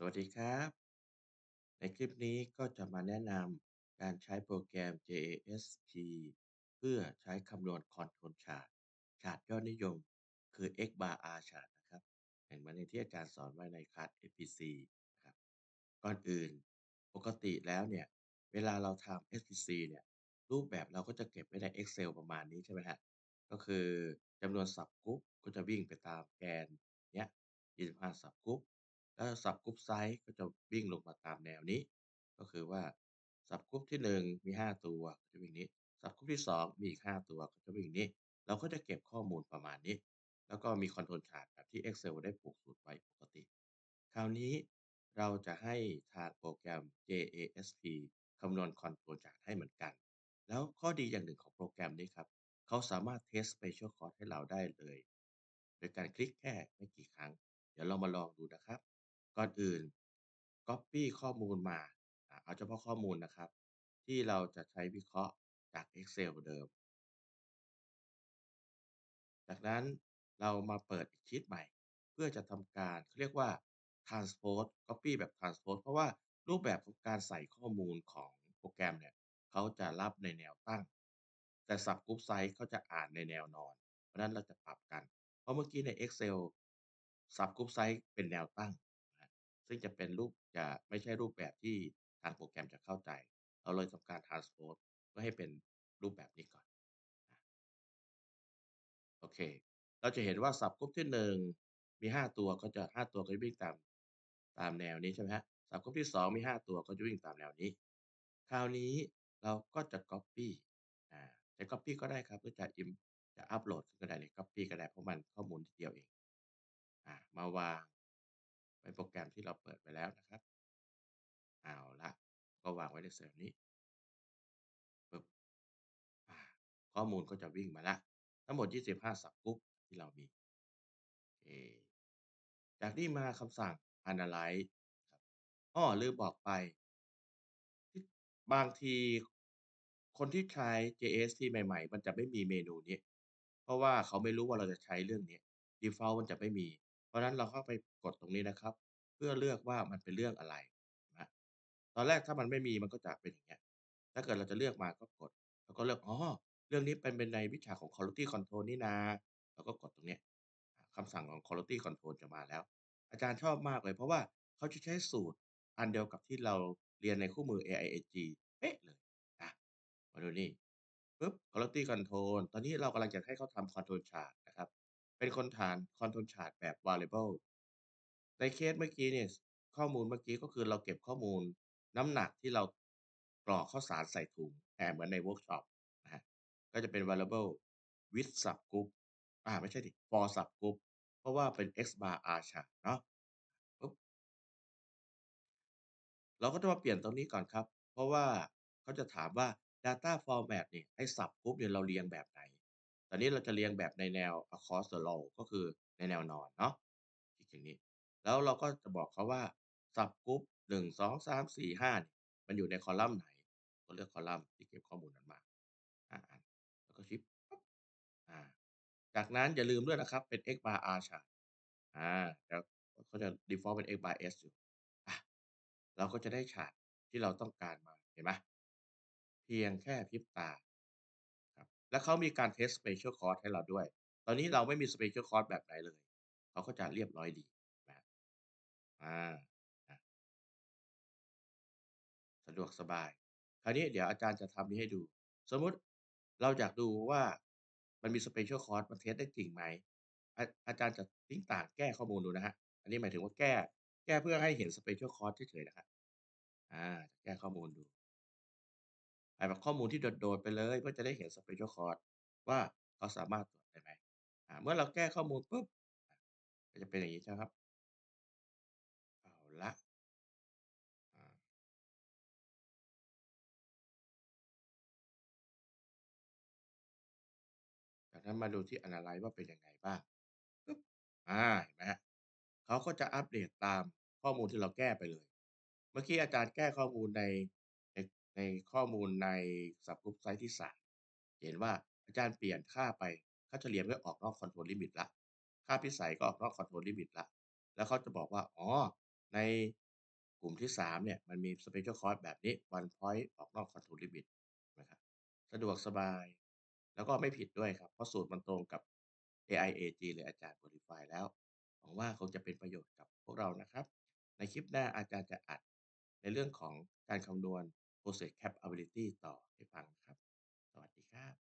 สวัสดีครับ ในคลิปนี้ก็จะมาแนะนำการใช้โปรแกรม JASP เพื่อใช้คำนวณคอนโทรลชาร์ตชาร์ตยอดนิยม คือ X bar R chart นะครับเหมือนในที่อาจารย์สอนไว้ในคลาส SPC นะครับ ก่อนอื่นปกติแล้วเนี่ย เวลาเราทำ SPC เนี่ย รูปแบบเราก็จะเก็บไว้ใน Excel ประมาณนี้ใช่ไหมฮะ ก็คือจำนวน subgroup ก็จะวิ่งไปตามแกนเนี้ย25 subgroup แล้ว subgroup size ก็จะวิ่งลงมาตามแนวนี้ ก็คือว่า subgroup ที่ 1 มี 5 ตัวก็จะวิ่งนี้ subgroup ที่ 2 มีอีก 5 ตัวก็จะวิ่งนี้ เราก็จะเก็บข้อมูลประมาณนี้ แล้วก็มีคอนโทรลชาร์ตแบบที่ Excel ได้ผูกสูตรไว้ปกติ คราวนี้เราจะให้ทางโปรแกรม JASP คำนวณคอนโทรลชาร์ตให้เหมือนกัน แล้วข้อดีอย่างหนึ่งของโปรแกรมนี้ครับ เขาสามารถเทสต์ Special Cost ให้เราได้เลย โดยการคลิกแค่ไม่กี่ครั้ง เดี๋ยวเรามาลองดูนะครับ ก่อนอื่น Copy ข้อมูลมา อ่า เอาเฉพาะข้อมูลนะครับ ที่เราจะใช้วิเคราะห์จาก Excel เดิม จากนั้นเรามาเปิดอีกชีตใหม่ เพื่อจะทำการเขาเรียกว่า Transpose Copy แบบ Transpose เพราะว่ารูปแบบของการใส่ข้อมูลของโปรแกรมเนี่ยเขาจะรับในแนวตั้ง แต่ Subgroup Size เขาจะอ่านในแนวนอน เพราะฉะนั้นเราจะปรับกัน เพราะเมื่อกี้ใน Excel Subgroup Size เป็นแนวตั้ง ซึ่งจะเป็นรูป จะไม่ใช่รูปแบบที่ทางโปรแกรมจะเข้าใจ เราเลยทำการ Transpose เพื่อให้เป็นรูปแบบนี้ก่อน โอเค เราจะเห็นว่า Subgroup ที่ 1 มี 5 ตัวก็จะ 5 ตัวก็จะวิ่งตามตามแนวนี้ใช่ไหมครับ Subgroup ที่ 2 มี 5 ตัวก็จะวิ่งตามแนวนี้ คราวนี้เราก็จะ Copy อ่าจะ Copy ก็ได้ครับหรือจะ Im จะอัปโหลดก็ได้เลย Copy ก็ได้เพราะมันข้อมูลนิดเดียวเอง อ่ามาวาง ไว้โปรแกรมที่เราเปิดไว้แล้วนะครับ เอาละก็วางไว้ในเซลล์นี้ปึ๊บข้อมูลก็จะวิ่งมาล้วทั้งหมด 25 Subgroup ที่เรามีโอเคจากนี้มาคำสั่ง Analyze ครับอ้อลืมบอกไปที่บางทีคนที่ใช้ JASP ใหม่ ๆ มันจะไม่มีเมนูนี้ เพราะว่าเขาไม่รู้ว่าเราจะใช้เรื่องนี้ Default มันจะไม่มี ราะฉะนั้นเราเข้าไปกดตรงนี้นะครับ เพื่อเลือกว่ามันเป็นเรื่องอะไรนะตอนแรกถ้ามันไม่มีมันก็จะเป็นอย่างเงี้ย ถ้าเกิดเราจะเลือกมาก็กด แล้วก็เลือกอ๋อเรื่องนี้เป็นเป็นในวิชาของ Quality Control นี่นาเราก็กดตรงเนี้ยอ่าคำสั่งของ Quality Control จะมาแล้ว อาจารย์ชอบมากเลย เพราะว่าเขาจะใช้สูตรอันเดียวกับที่เราเรียนในคู่มือ AIAG เป๊ะเลยอ่ามาดูนี่ปึ๊บ Quality Control ตอนนี้เรากำลังจะให้เขาทำ Control Chart เป็นคนฐาน Control Chart แบบ Variable ในเคสเมื่อกี้เนี่ย ข้อมูลเมื่อกี้ก็คือเราเก็บข้อมูลน้ำหนักที่เรากรอกข้าวสารใส่ถุง แต่เหมือนในเวิร์กช็อปนะครับก็จะเป็น Variable with Subgroup อ่าไม่ใช่สิ for Subgroup เพราะว่าเป็น X bar R chart เนาะปึ๊บเราก็จะมาเปลี่ยนตรงนี้ก่อนครับ เพราะว่าเขาจะถามว่า Data Format เนี่ยไอ้ Subgroup เนี่ยเราเรียงแบบไหน ตอนนี้เราจะเรียงแบบในแนว across the row ก็คือในแนวนอนเนาะคลิกอย่างนี้ แล้วเราก็จะบอกเขาว่า Subgroup 1 2 3 4 5เนี่ยมันอยู่ในคอลัมน์ไหน ก็เลือกคอลัมน์ที่เก็บข้อมูลนั้นมาอ่าแล้วก็ Shift ปั๊บอ่า จากนั้นอย่าลืมด้วยนะครับเป็น X bar R chart อ่าแล้วเขาจะ Default เป็น X bar S อยู่อ่าเราก็จะได้ชาร์ตที่เราต้องการมาเห็นไหมเพียงแค่พริบตา แล้วเขามีการเทสต์ Special Cost ให้เราด้วย ตอนนี้เราไม่มี Special Cost แบบไหนเลย เขาก็จะเรียบร้อยดีนะครับอานะสะดวกสบาย คราวนี้เดี๋ยวอาจารย์จะทำนี้ให้ดู สมมุติเราอยากดูว่ามันมี Special Cost มันเทสต์ได้จริงไหม อาอาจารย์จะพลิกต่างแก้ข้อมูลดูนะครับอันนี้หมายถึงว่าแก้ แก้เพื่อให้เห็น Special Cost เฉยๆนะครับอาแก้ข้อมูลดูเอาแบบข้อมูลที่โดดๆไปเลยเพื่อจะได้เห็น Special Cost ว่าเขาสามารถตรวจได้ไหม อ่า เมื่อเราแก้ข้อมูลปุ๊บก็จะเป็นอย่างนี้ใช่ไหมครับ เอาละอ่าจากนั้นมาดูที่ Analyze ว่าเป็นยังไงบ้างปึ๊บอาเห็นไหมครับเขาก็จะอัปเดตตามข้อมูลที่เราแก้ไปเลย เมื่อกี้อาจารย์แก้ข้อมูลใน ในข้อมูลใน Subgroup Size ที่3เห็นว่าอาจารย์เปลี่ยนค่าไป ค่าเฉลี่ยไม่ออกนอก Control Limit แล้วค่าพิสัยก็ออกนอก Control Limit แล้วแล้วเขาจะบอกว่า อ๋อ ในกลุ่มที่3เนี่ย มันมี Special Course แบบนี้ One Point ออกนอก Control Limit นะครับสะดวกสบาย แล้วก็ไม่ผิดด้วยครับ เพราะสูตรมันตรงกับ AIAG หรืออาจารย์ Qualify แล้ว หวังว่าคงจะเป็นประโยชน์กับพวกเรานะครับ ในคลิปหน้าอาจารย์จะอัดในเรื่องของการคำนวณ Process Capability ต่อให้ฟังครับ สวัสดีครับ